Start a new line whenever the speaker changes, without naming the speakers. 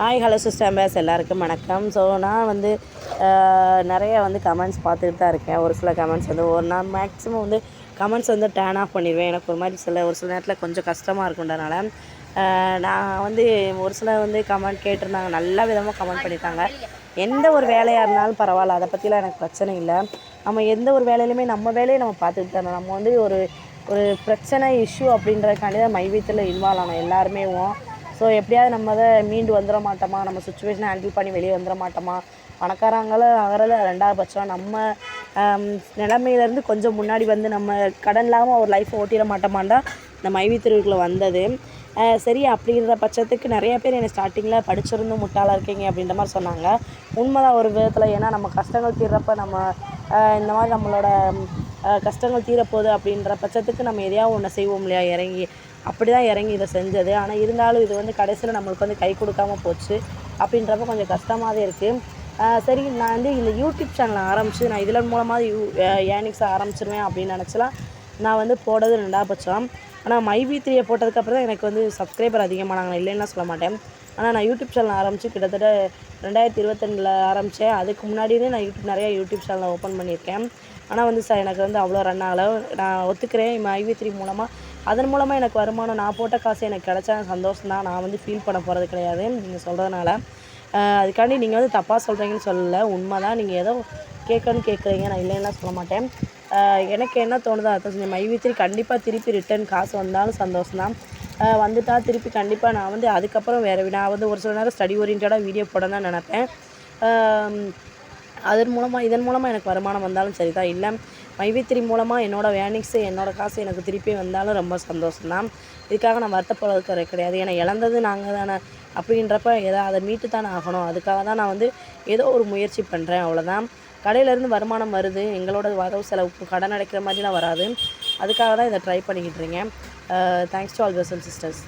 Hi hello சிஸ்டம்பர்ஸ் எல்லாருக்கும் வணக்கம். So நான் வந்து நிறைய வந்து கமெண்ட்ஸ் பார்த்துட்டு தான் இருக்கேன். ஒரு சில கமெண்ட்ஸ் வந்து ஒரு நான் மேக்ஸிமம் வந்து கமெண்ட்ஸ் வந்து டேன் ஆஃப் பண்ணிடுவேன். எனக்கு ஒரு மாதிரி சில ஒரு சில நேரத்தில் கொஞ்சம் கஷ்டமாக இருக்குன்றனால நான் வந்து ஒரு சில வந்து கமெண்ட் கேட்டிருந்தாங்க. நல்ல விதமாக கமெண்ட் பண்ணியிருக்காங்க எந்த ஒரு வேலையாக இருந்தாலும் பரவாயில்ல. அதை பற்றிலாம் எனக்கு பிரச்சனை இல்லை. நம்ம எந்த ஒரு வேலையிலுமே நம்ம வேலையை நம்ம பார்த்துக்கிட்டு தரணும் நம்ம வந்து ஒரு ஒரு பிரச்சனை இஷ்யூ அப்படின்றதுக்காண்டி தான் மைவீத்தில் இன்வால்வ் ஆனோம். எல்லாருமே ஸோ எப்படியாவது நம்ம அதை மீண்டு வந்துட மாட்டோமா? நம்ம சுச்சுவேஷனை ஹேண்டில் பண்ணி வெளியே வந்துட மாட்டோமா? பணக்காரங்களும் ஆகிறத ரெண்டாவது பட்சம் நம்ம நிலமையிலேருந்து கொஞ்சம் முன்னாடி வந்து நம்ம கடன் இல்லாமல் ஒரு லைஃப்பை ஓட்டிட மாட்டோமான்னு தான் இந்த மைவி திருவிக்குள்ளே வந்தது. சரி அப்படிங்கிற பட்சத்துக்கு நிறைய பேர் என்னை ஸ்டார்டிங்கில் படிச்சிருந்து முட்டாளாக இருக்கீங்க அப்படின்ற மாதிரி சொன்னாங்க. உண்மைதான் ஒரு விதத்தில். ஏன்னா நம்ம கஷ்டங்கள் தீர்றப்ப நம்ம இந்த மாதிரி நம்மளோட கஷ்டங்கள் தீரப்போகுது அப்படின்ற பட்சத்துக்கு நம்ம எதையாவது ஒன்று செய்வோம் இல்லையா? இறங்கி. அப்படி தான் இறங்கி இதை செஞ்சது. ஆனால் இருந்தாலும் இது வந்து கடைசியில் நம்மளுக்கு வந்து கை கொடுக்காம போச்சு அப்படின்றப்ப கொஞ்சம் கஷ்டமாகவே இருக்குது சரி நான் வந்து இந்த யூடியூப் சேனலை ஆரம்பித்து நான் இதில் மூலமாக யூ ஏர்னிங்ஸை ஆரம்பிச்சிருவேன் அப்படின்னு நினச்சலாம் நான் வந்து போடுறது ரெண்டாபட்சம் ஆனால் மைபி த்ரீயை போட்டதுக்கப்புறம் தான் எனக்கு வந்து சப்ஸ்கிரைபர் அதிகமானாங்க. இல்லைன்னா சொல்ல மாட்டேன். ஆனால் நான் யூடியூப் சேனல் ஆரம்பித்து கிட்டத்தட்ட ரெண்டாயிரத்தி இருபத்தெண்டில் ஆரம்பித்தேன் அதுக்கு முன்னாடியே நான் யூடியூப் நிறையா யூடியூப் சேனலை ஓப்பன் பண்ணியிருக்கேன். ஆனால் வந்து சார் எனக்கு வந்து அவ்வளோ ரன் ஆகலை. நான் ஒத்துக்கிறேன். மைவி த்ரீ மூலமாக அதன் மூலமாக எனக்கு வருமானம் நான் போட்ட காசு எனக்கு கிடச்சா சந்தோஷம் தான் நான் வந்து ஃபீல் பண்ண போகிறது கிடையாது நீங்கள் சொல்கிறதுனால அதுக்காண்டி நீங்கள் வந்து தப்பாக சொல்கிறீங்கன்னு சொல்லலை. உண்மை தான் நீங்கள் ஏதோ கேட்கணும்னு கேட்குறீங்க. நான் இல்லைன்னா சொல்ல மாட்டேன். எனக்கு என்ன தோணுதோ அதை மைவி மைவித்திரி கண்டிப்பாக திருப்பி ரிட்டர்ன் காசு வந்தாலும் சந்தோஷம் தான் வந்துட்டா திருப்பி கண்டிப்பாக நான் வந்து அதுக்கப்புறம் வேறு நான் வந்து ஒரு சில நேரம் ஸ்டடி ஓரியன்டாக வீடியோ போட தான் நினப்பேன். அதன் மூலமாக இதன் மூலமாக எனக்கு வருமானம் வந்தாலும் சரி தான் இல்லை மைவித்திரி மூலமாக என்னோடய வேர்னிங்ஸு என்னோடய காசு எனக்கு திருப்பி வந்தாலும் ரொம்ப சந்தோஷம்தான். இதுக்காக நான் வருத்தப்படுறது கிடையாது. ஏன்னா இழந்தது நாங்கள் தானே அப்படின்றப்ப ஏதோ அதை மீட்டு தானே ஆகணும். அதுக்காக தான் நான் வந்து ஏதோ ஒரு முயற்சி பண்ணுறேன் அவ்வளோதான் கடையிலேருந்து வருமானம் வருது. எங்களோட வரவு செலவுக்கு கடன் அடைக்கிற மாதிரிலாம் வராது. அதுக்காக தான் இதை ட்ரை பண்ணிக்கிட்டு இருக்கேன். தேங்க்ஸ் டு ஆல் பிரசன் சிஸ்டர்ஸ்